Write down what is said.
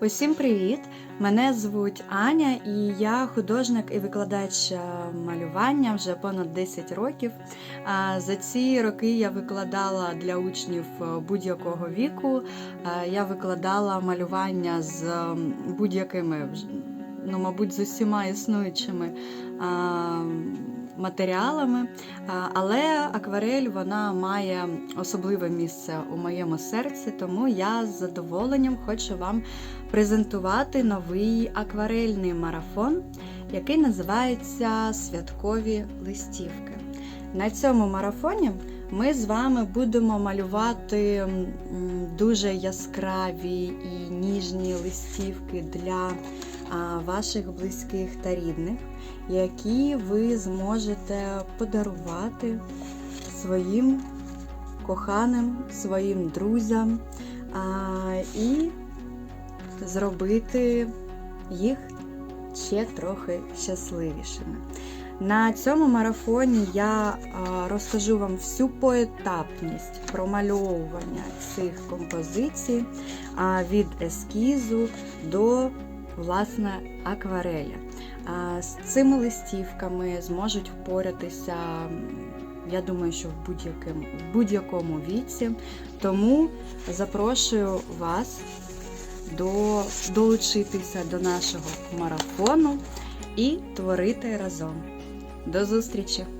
Усім привіт! Мене звуть Аня, і я художник і викладач е, малювання вже понад 10 років. За ці роки я викладала для учнів е, будь-якого віку. Е, Я викладала малювання з будь-якими, ну, мабуть, з усіма існуючими матеріалами. Але акварель вона має особливе місце у моєму серці, тому я з задоволенням хочу вам презентувати новий акварельний марафон, який називається Святкові листівки. На цьому марафоні ми з вами будемо малювати дуже яскраві і ніжні листівки для ваших близьких та рідних, які ви зможете подарувати своїм коханим, своїм друзям і зробити їх ще трохи щасливішими. На цьому марафоні я розкажу вам всю поетапність промальовування цих композицій від ескізу до власне аквареля. З цими листівками зможуть впоратися, я думаю, що в будь-якому, будь-якому віці. Тому запрошую вас до, долучитися до нашого марафону і творити разом. До зустрічі!